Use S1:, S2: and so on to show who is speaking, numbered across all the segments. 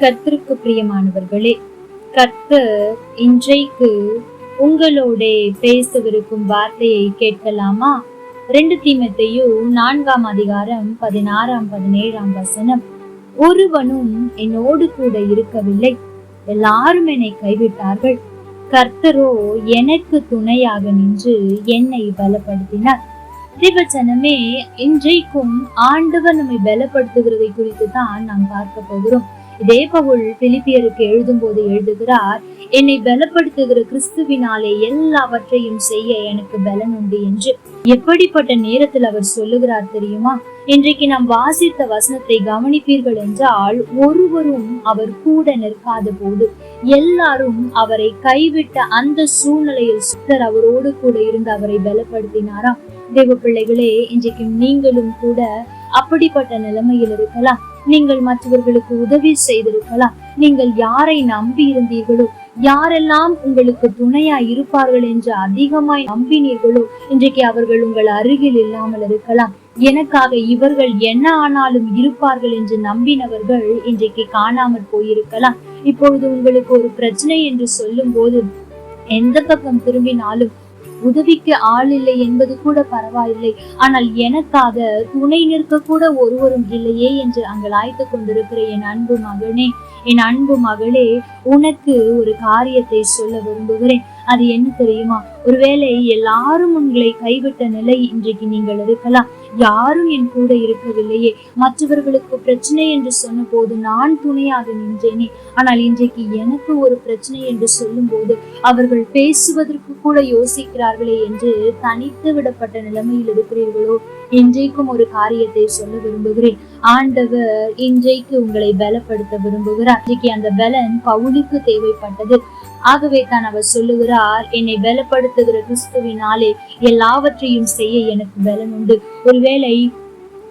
S1: கர்த்தருக்கு பிரியமானவர்களே கர்த்தர் இன்றைக்கு உங்களோட பேசவிருக்கும் வார்த்தையை கேட்கலாமா? ரெண்டு தீமத்தையும் நான்காம் அதிகாரம் பதினாறாம் பதினேழாம் வசனம். ஒருவனும் என்னோடு கூட இருக்கவில்லை. எல்லாரும் என்னை கைவிட்டார்கள். கர்த்தரோ எனக்கு துணையாக நின்று என்னை பலப்படுத்தினார். திவச்சனமே இன்றைக்கும் ஆண்டவர் நம்மை பலப்படுத்துகிறதை குறித்து தான் நாம் பார்க்க போகிறோம். இதே பவுல் பிலிப்பியருக்கு எழுதும் போது எழுதுகிறார் என்னை பலப்படுத்துகிற கிறிஸ்துவினாலே எல்லாவற்றையும் செய்ய எனக்கு பலன் உண்டு என்று. எப்படிப்பட்ட நேரத்தில் அவர் சொல்லுகிறார் தெரியுமா? இன்றைக்கு நாம் வாசித்த வசனத்தை கவனிப்பீர்கள் என்றால் ஒருவரும் அவர் கூட நிற்காத போது எல்லாரும் அவரை கைவிட்ட அந்த சூழ்நிலையில் சுத்தர் அவரோடு கூட இருந்து அவரை பலப்படுத்தினாராம் தேவ பிள்ளைகளே இன்றைக்கு நீங்களும் கூட அப்படிப்பட்ட நிலைமையில் இருக்கலாம். நீங்கள் மற்றவர்களுக்கு உதவி செய்திருக்கலாம். நீங்கள் யாரை நம்பி இருந்தீர்களோ யாரெல்லாம் உங்களுக்கு துணையா இருப்பார்கள் என்று அதிகமாய் நம்பினீர்களோ இன்றைக்கு அவர்கள் உங்கள் அருகில் இல்லாமல் இருக்கலாம். எனக்காக இவர்கள் என்ன ஆனாலும் இருப்பார்கள் என்று நம்பினவர்கள் இன்றைக்கு காணாமல் போயிருக்கலாம். இப்பொழுது உங்களுக்கு ஒரு பிரச்சனை என்று சொல்லும் போது எந்த பக்கம் திரும்பினாலும் உதவிக்கு ஆள் இல்லை என்பது கூட பரவாயில்லை. ஆனால் எனக்காக துணை நிற்க கூட ஒருவரும் இல்லையே என்று அங்கலாய்த்து கொண்டிருக்கிற என் அன்பு மகனே என் அன்பு மகளே உனக்கு ஒரு காரியத்தை சொல்ல விரும்புகிறேன். அது என்ன தெரியுமா? ஒருவேளை எல்லாரும் உங்களை கைவிட்ட நிலை இன்றைக்கு நீங்கள் இருக்கலாம். யாரும் என் கூட இருக்கவில்லையே. மற்றவர்களுக்கு பிரச்சனை என்று சொன்ன போது நான் துணையாக நின்றேனே. ஆனால் இன்றைக்கு எனக்கு ஒரு பிரச்சனை என்று சொல்லும் போது அவர்கள் பேசுவதற்கு கூட யோசிக்கிறார்களே என்று தனித்து விடப்பட்ட நிலைமையில் இருக்கிறீர்களோ? இன்றைக்கும் ஒரு காரியத்தை சொல்ல விரும்புகிறேன். ஆண்டவர் இன்றைக்கு உங்களை பலப்படுத்த விரும்புகிறார். இன்றைக்கு அந்த பலன் பவுலுக்கு தேவைப்பட்டது. ஆகவே தான் அவர் சொல்லுகிறார் என்னை பலப்படுத்துகிற கிறிஸ்துவினாலே எல்லாவற்றையும் செய்ய எனக்கு பலன் உண்டு ஒருவேளை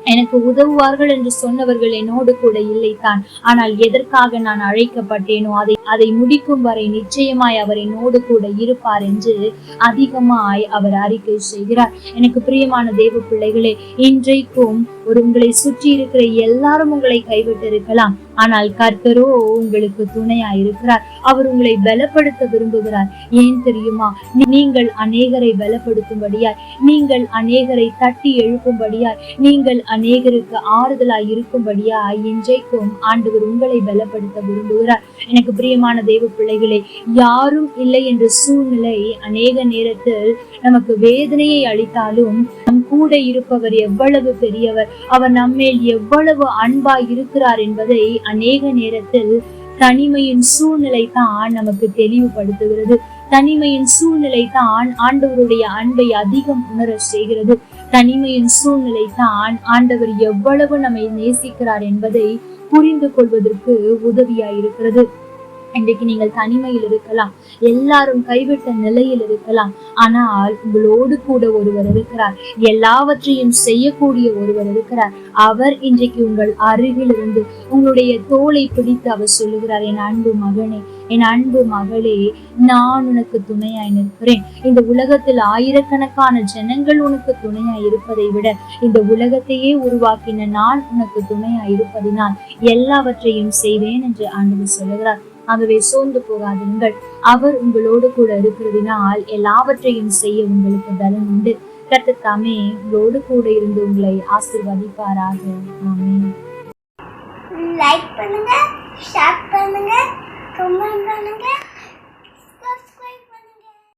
S1: எனக்கு உதவுவார்கள் என்று சொன்னவர்கள் என்னோடு கூட இல்லைத்தான். ஆனால் எதற்காக நான் அழைக்கப்பட்டேனோ அதை அதை முடிக்கும் வரை நிச்சயமாய் அவர் என்னோடு கூட இருப்பார் என்று அதிகமாய் அவர் அறிக்கை செய்கிறார். எனக்கு பிரியமான தேவ பிள்ளைகளே இன்றைக்கும் ஒரு உங்களை சுற்றி இருக்கிற எல்லாரும் உங்களை கைவிட்டு இருக்கலாம் ஆனால் கர்த்தரோ உங்களுக்கு துணையா இருக்கிறார் அவர் உங்களை பலப்படுத்த விரும்புகிறார். ஏன் தெரியுமா? நீங்கள் அநேகரை பலப்படுத்தும்படியாய் நீங்கள் அநேகரை தட்டி எழுப்பும்படியாய் நீங்கள் அநேகருக்கு ஆறுதலாய் இருக்கும்படியாய் இன்றைக்கும் ஆண்டவர் உங்களை பலப்படுத்த விரும்புகிறார். எனக்கு பிரியமான தெய்வ பிள்ளைகளே யாரும் இல்லை என்ற சூழ்நிலை அநேக நேரத்தில் நமக்கு வேதனையை அளித்தாலும் நம் கூட இருப்பவர் எவ்வளவு பெரியவர் அவர் நம்மேல் எவ்வளவு அன்பாய் இருக்கிறார் என்பதை அநேக நேரத்தில் தனிமையின் சூழ்நிலை தான் நமக்கு தெளிவுபடுத்துகிறது. தனிமையின் சூழ்நிலை தான் ஆண்டவருடைய அன்பை அதிகம் உணர செய்கிறது. தனிமையின் சூழ்நிலை தான் ஆண்டவர் எவ்வளவு நம்மை நேசிக்கிறார் என்பதை புரிந்து கொள்வதற்கு உதவியாயிருக்கிறது. இன்றைக்கு நீங்கள் தனிமையில் இருக்கலாம். எல்லாரும் கைவிட்ட நிலையில் இருக்கலாம். ஆனால் உங்களோடு கூட ஒருவர் இருக்கிறார். எல்லாவற்றையும் செய்யக்கூடிய ஒருவர் இருக்கிறார். அவர் இன்றைக்கு உங்கள் அருகில் இருந்து உங்களுடைய தோலை பிடித்து அவர் சொல்லுகிறார் என் அன்பு மகனே என் அன்பு மகளே நான் உனக்கு துணையாய் நிற்கிறேன். இந்த உலகத்தில் ஆயிரக்கணக்கான ஜனங்கள் உனக்கு துணையாய் இருப்பதை விட இந்த உலகத்தையே உருவாக்கின நான் உனக்கு துணையாய் இருப்பதினால் எல்லாவற்றையும் செய்வேன் என்று ஆண்டு சொல்லுகிறார். ஆகவே சோர்ந்து போகாதீர்கள். அவர் உங்களோடு கூட இருக்கிறதினால் எல்லாவற்றையும் செய்ய உங்களுக்கு பலன் உண்டு. கர்த்தத்தாமே உங்களோடு கூட இருந்து உங்களை ஆசிர்வதிப்பாராக. ஆமே
S2: லைக் பண்ணுங்க.